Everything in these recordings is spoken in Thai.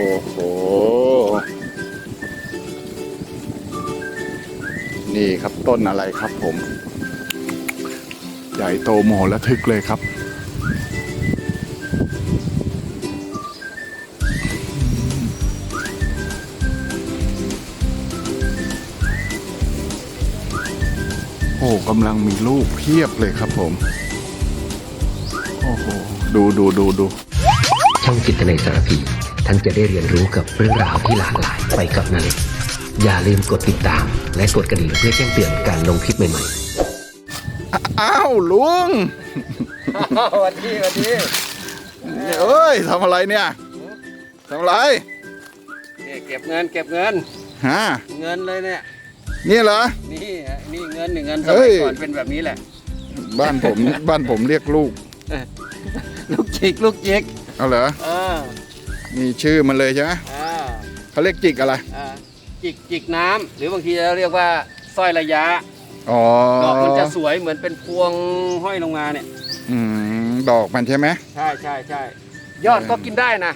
โอ้โห นี่ครับต้นอะไรครับผม ใหญ่โตโมโหระทึกเลยครับโอ้กำลังมีลูกเพียบเลยครับผม โอ้โห ดูดูดูดู ช่องจิตในสารพี ท่านจะได้เรียนรู้กับเรื่องราวที่หลากหลายไปกับนาเล็กอย่าลืมกดติดตาม และกดกระดิ่งเพื่อแจ้งเตือนการลงคลิปใหม่ๆอ้าวลุงสวัสดีสวัสดีเอ้ยทำอะไรเนี่ยทำอะไรนี่เก็บเงินเก็บเงินฮะเงินเลยเนี่ยนี่เหรอนี่ฮะนี่เงินนี่เงินสเฮ้มัยยก่อนเป็นแบบนี้แหละ บ้านผมบ้านผมเรียกลูก ลูกจิกลูกจิกเอาเหรอ เออนี่ชื่อมันเลยใช่ไหมอ่าเขาเรียกจิกอะไร อ่าจิกจิกน้ำหรือบางทีเราเรียกว่าสร้อยระยะอ๋อดอกมันจะสวยเหมือนเป็นพวงห้อยลงมาเนี่ย อืมดอกมันใช่ไหมใช่ใช่ใช่ยอดก็กินได้นะ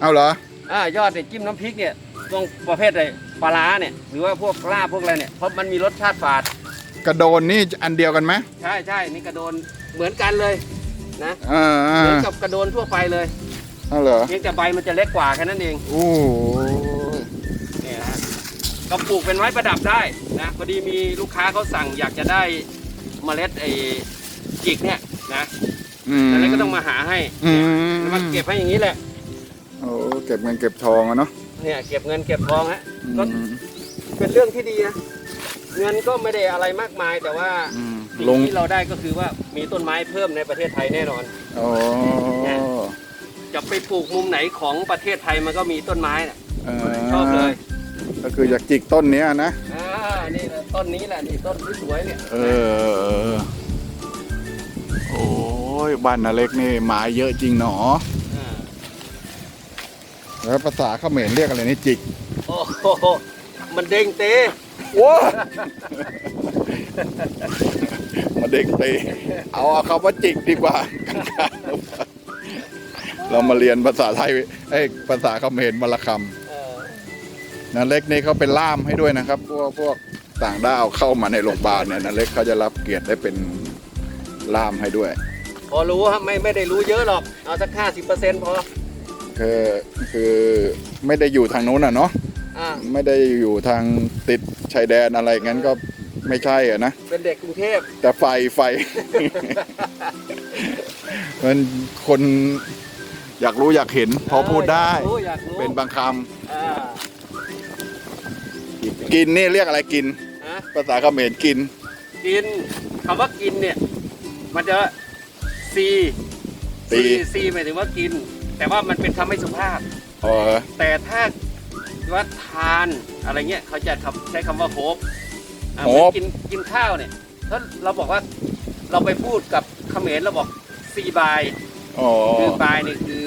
เอาเหรอ อ่ายอดเนี่ยจิ้มน้ำพริกเนี่ยตรงประเภทอะไรปลาร้าเนี่ยหรือว่าพวกลาบพวกอะไรเนี่ยเพราะมันมีรสชาติฝาด กระโดนนี่อันเดียวกันไหมใช่ใช่นี่กระโดนเหมือนกันเลยนะอ่าเหมือนกับกระโดนทั่วไปเลย เอาเหรอเพียงแต่ใบมันจะเล็กกว่าแค่นั้นเองโอ้โหนี่นะฮะก็ปลูกเป็นไม้ประดับได้นะพอดีมีลูกค้าเขาสั่งอยากจะได้เมล็ดไอ้จิกเนี่ยนะอืม แล้วก็ต้องมาหาให้อืม แล้วมาเก็บให้อย่างนี้แหละโอ้เก็บเงินเก็บทองอะเนาะเนี่ยเก็บเงินเก็บทองฮะก็อืมเป็นเรื่องที่ดีนะเงินก็ไม่ได้อะไรมากมายแต่ว่าอืมสิ่งลงที่เราได้ก็คือว่ามีต้นไม้เพิ่มในประเทศไทยแน่นอน อ๋อ จะไปปลูกมุมไหนของประเทศไทยมันก็มีต้นไม้น่ะเชอบเลยก็คืออยากจิกต้นเนี้ยนะอ่านี่แหละต้นนี้แหละนี่ต้นที่สวยเนี่ยเออโอ้ยบ้านนาเล็กนี่หมาเยอะจริงหนออ่าแล้วภาษาเขมรเรียกอะไรนี่จิกโอ้โหมันเด้งเตะโว้มาเด็กเตะเอาเอาคำว่าจิกดีกว่า เรามาเรียนภาษาไทยเอ้ยภาษาเขมรมาละคเออำนาเล็กนี่เขาเป็นล่ามให้ด้วยนะครับ พวกพวกต่างด้าวเข้ามาในโรงพยาบาลเนี่ยนาเล็กเขาจะรับเกียรติได้เป็นล่ามให้ด้วย พอรู้ครับไม่ไม่ได้รู้เยอะหรอก เอาสักห้าสิบเปอร์เซ็นต์พอคือคือไม่ได้อยู่ทางนู้นอะเนาะอ่าไม่ได้อยู่ทางติดชายแดนอะไรงั้นก็ไม่ใช่อะนะ เป็นเด็กกรุงเทพ แต่ไฟไฟ มันคน อยากรู้อยากเห็นพอพูดได้ อยากรู้อยากรู้เป็นบางคอ่าำกินนี่เรียกอะไรกิน ฮะภาษาเขมรกิน กินคำว่ากินเนี่ย มันจะซีซี ซีหมายถึงว่ากิน แต่ว่ามันเป็นคำไม่สุภาพอ๋อแต่ถ้าว่าทานอะไรเงี้ยเขาจะคำใช้คำว่าโฮปอะโฮเหมือนปกินกินข้าวเนี่ยถ้าเราบอกว่าเราไปพูดกับเขมรเราบอกซีบาย อ๋อคือบายนี่คือ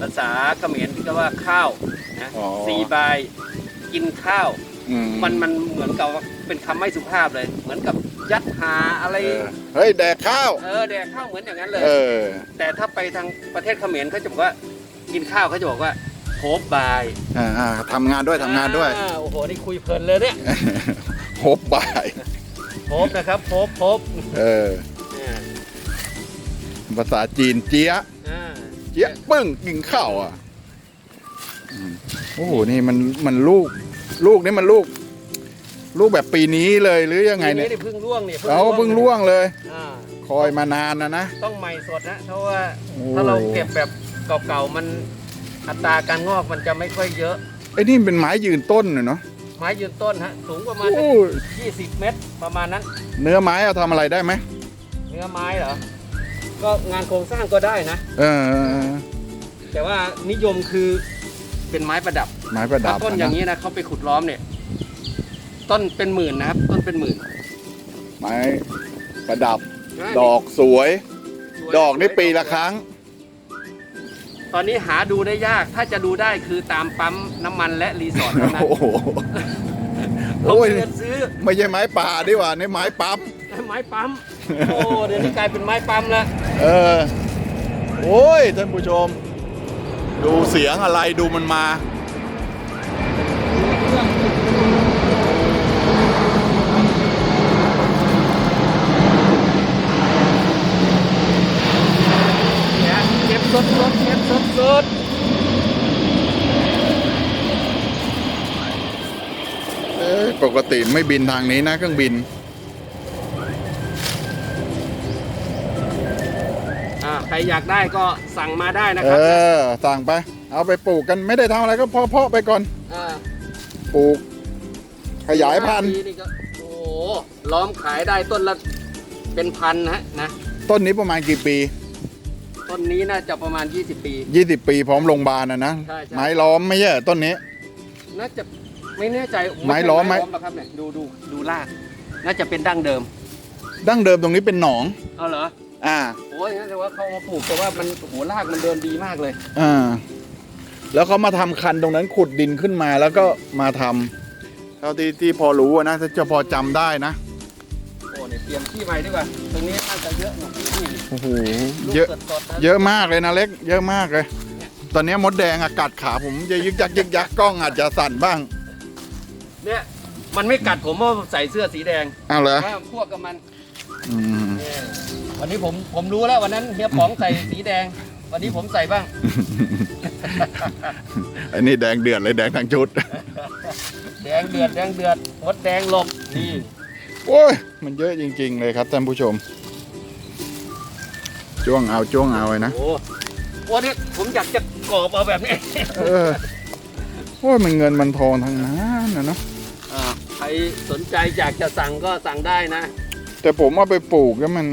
ภาษาเขมรที่เรียกว่าข้าวนะอ๋อซีบายกินข้าว อืมันมันเหมือนกับว่าเป็นคำไม่สุภาพเลย เหมือนกับยัดหาอะไร เออเฮ้ยแดกข้าว เออแดกข้าวเหมือนอย่างนั้นเลย เออ แต่ถ้าไปทางประเทศเขมรเขาจะบอกว่า กินข้าวเขาจะบอกว่าโฮปบายอ่าอ่าทำงานด้วยทำงานด้วย อ่โอ้โหนี่คุยเพลินเลยเนี่ยโฮบบ่าย โฮปนะครับโฮปโฮปเออ อ่าภาษาจีนเจี๊ยะอ่า เจี๊ยะปึ้งกินข้าวอะอืมโอ้โหนี่มันมันลูก ลูกนี่มันลูก ลูกแบบปีนี้เลยหรือยังไงทีเนี่ยนี่เพิ่งร่วงเนี่ยเอาเพิ่งล่วงเลย อ่าคอยมานานนะนะ ต้องใหม่สดนะเพราะว่าโอ้ ถ้าเราเก็บแบบเก่าๆมันอัตราการงอกมันจะไม่ค่อยเยอะ ไอ้นี่เป็นไม้ยืนต้นน่ะเนาะไม้ยืนต้นฮะสูงประมาณโอ้ยยี่สิบเมตรประมาณนั้น เนื้อไม้เอาทำอะไรได้ไหมเนื้อไม้เหรอ ก็งานโครงสร้างก็ได้นะเออแต่ว่านิยมคือเป็นไม้ประดับไม้ประดัถ้าบต้นอย่างนี้นี้นะเขาไปขุดล้อมเนี่ย ต้นเป็นหมื่นนะครับ ต้นเป็นหมื่นไม้ประดับ ดอกสวย สวยดอกนี่ปีละครั้ง ตอนนี้หาดูได้ยากถ้าจะดูได้คือตามปั๊มน้ำมันและรีสอร์ทเท่านั้นโอ้โหลงโอ้ยเงินซื้อไม่ใช่ไม้ป่าดีกว่านี่ไม้ปั๊มไม้ปั๊ม โอ้เดี๋ยวนี้กลายเป็นไม้ปั๊มแล้วเออ โอ้ยท่านผู้ชม ดูเสียงอะไรดูมันมา เนี่ยเก็บสดสดๆเก็บสดสดเอ้ยปกติไม่บินทางนี้นะเครื่องบิน ใครอยากได้ก็สั่งมาได้นะเอครับอสั่งไป เอาไปปลูกกันไม่ได้ทำอะไรก็เพาะๆไปก่อน อ่าปลูก ขยายพันธุ์ปีนี่ก็โอ้โหล้อมขายได้ต้นละเป็นพันนะฮะนะต้นนี้ประมาณกี่ปี ต้นนี้น่าจะประมาณ 20 ปี 20 ปีพร้อมโรงพยาบาลนะนะใช่ใช่ ไม้ล้อมไม่ใช่เหรอต้นนี้ น่าจะไม่แน่ใจไม้ล้อมไหมหรอกครับเนี่ยดูดูดูรากน่าจะเป็นดั้งเดิม ดั้งเดิมตรงนี้เป็นหนอง เอาเหรอ อ่าโอ้ยงั้นแต่ว่าเขามาปลูกแต่ว่ามันโอ้โหรากมันเดินดีมากเลย อ่า แล้วเขามาทำคันตรงนั้นขุดดินขึ้นมาแล้วก็มาทำเท่าที่ที่พอรู้อะนะจะพอจำได้นะโอ้เนี่ยเตรียมที่ใหม่ดีกว่า ตรงนี้น่าจะเยอะหน่อยนี่โอ้โหลูกเยอะ สดๆนะเยอะมากเลยนะเล็ก เยอะมากเลย ตอนนี้มดแดงอะกัดขาผมจะยึกยักยึกยักกล้องอาจจะสั่นบ้างเนี่ยมันไม่กัดผมเพราะใส่เสื้อสีแดงอ้าวเหรอว่าพวกกับมันอืมเนี่ย วันนี้ผมผมรู้แล้ววันนั้นเฮียป๋องใส่สีแดง วันนี้ผมใส่บ้าง อันนี้แดงเดือดเลยแดงทั้งชุด แดงเดือดแดงเดือดมดแดงหลบนี่โอ้ย มันเยอะจริง ๆ เลยครับท่านผู้ชม จ้วงเอาจ้วงเอาเลยนะ โอ้โหนี่ผมอยากจะกรอบเอาแบบนี้เออโอ้ยมันเงินมันทองทั้งนั้นนะเนาะอ่าใครสนใจอยากจะสั่งก็สั่งได้นะ แต่ผมเอาไปปลูกแล้วมัน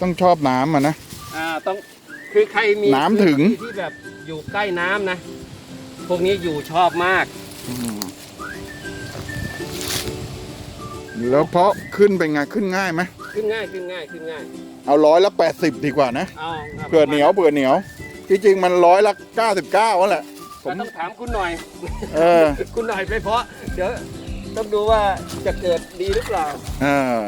ต้องชอบน้ำอะนะ อ่าต้องคือใครมีน้ำถึง พื้นที่ที่แบบอยู่ใกล้น้ำนะ พวกนี้อยู่ชอบมากแล้วเพาะขึ้นเป็นไงขึ้นง่ายไหมขึ้นง่ายขึ้นง่ายขึ้นง่ายเอาร้อยละแปดสิบดีกว่านะเอาครับเผื่อเหนียวเผื่อเหนียวจริงๆมันร้อยละเก้าสิบเก้าแหละผแต่มต้องถามคุณหน่อย เออ คุณหน่อยไปเพาะ เดี๋ยวต้องดูว่าจะเกิดดีหรือเปล่า เออ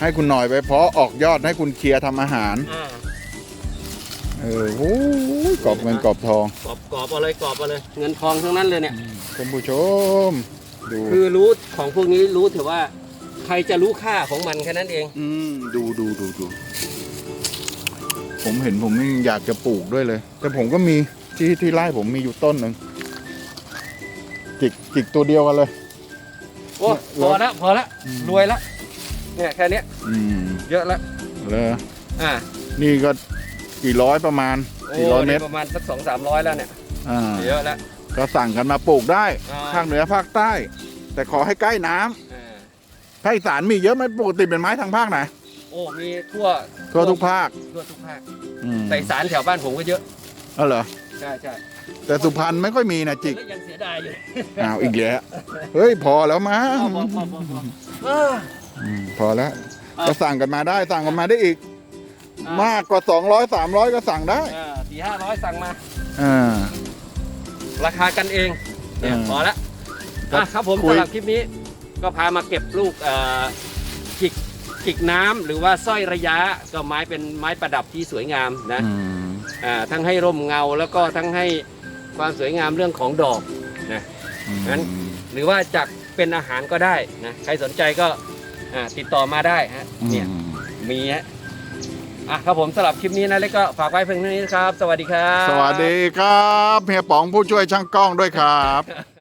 ให้คุณหน่อยไปเพาะออกยอดให้คุณเคลียร์ทำอาหาร อ่าเออโอ้ยกรอบเงินกรอบทองกรอบกรอบเอาเลยกรอบเอาเลยเงินทองทั้งนั้นเลยเนี่ย ท่านผู้ชม ดูคือรู้ของพวกนี้รู้ถือว่า ใครจะรู้ค่าของมันแค่นั้นเอง อืมดูดูดูดูผมเห็นผมยังอยากจะปลูกด้วยเลย แต่ผมก็มีที่ที่ไร่ผมมีอยู่ต้นหนึ่งจิกจิกตัวเดียวกันเลย โอ้พอแล้วพอแล้วอืมรวยแล้ว เนี่ยแค่เนี้ยอืมเยอะแล้วเลยอ่านี่ก็กี่ร้อยประมาณโอ้กี่ร้อยเมนี่ตรประมาณสักสองสามร้อยแล้วเนี่ยอ่าเยอะแล้วก็สั่งกันมาปลูกได้อ่าภาคเหนือภาคใต้ แต่ขอให้ใกล้น้ำอ่าภาคอีสานมีเยอะไหมปกติเป็นไม้ทางภาคไหนโอ้มีทั่วทั่วทุกภาคทั่วทุกภาคอืมแต่อีสารแถวบ้านผมก็เยอะเออเหรอใช่ใช่แต่สุพรรณไม่ค่อยมีนะจิกแล้วยังเสียดายอยู่อ้าวอีกแล้วเฮ้ยพอแล้วมั้งพ อพอพอพอพอเอออืมพอแล้วอะก็สั่งกันมาได้สั่งกันมาได้อีกอะมากกว่า 200 300 ก็สั่งได้สี่ห้าร้อยสั่งมา อ่า ราคากันเองเนี่ยอืมพอละครับอะครับผมคุย สำหรับคลิปนี้ ก็พามาเก็บลูกเอ่อจิกจิกน้ำหรือว่าสร้อยระยะก็ไม้เป็นไม้ประดับที่สวยงามนะอืมอ่าทั้งให้ร่มเงาแล้วก็ทั้งให้ความสวยงามเรื่องของดอกนะงั้น หรือว่าจักเป็นอาหารก็ได้นะใครสนใจก็ อ่าติดต่อมาได้ฮะเนี่ย อืมมีฮะอะครับผมสำหรับคลิปนี้นะเล็กก็ฝากไว้เพียงเท่านี้นะครับ สวัสดีครับ สวัสดีครับเฮียป๋องผู้ช่วยช่างกล้องด้วยครับ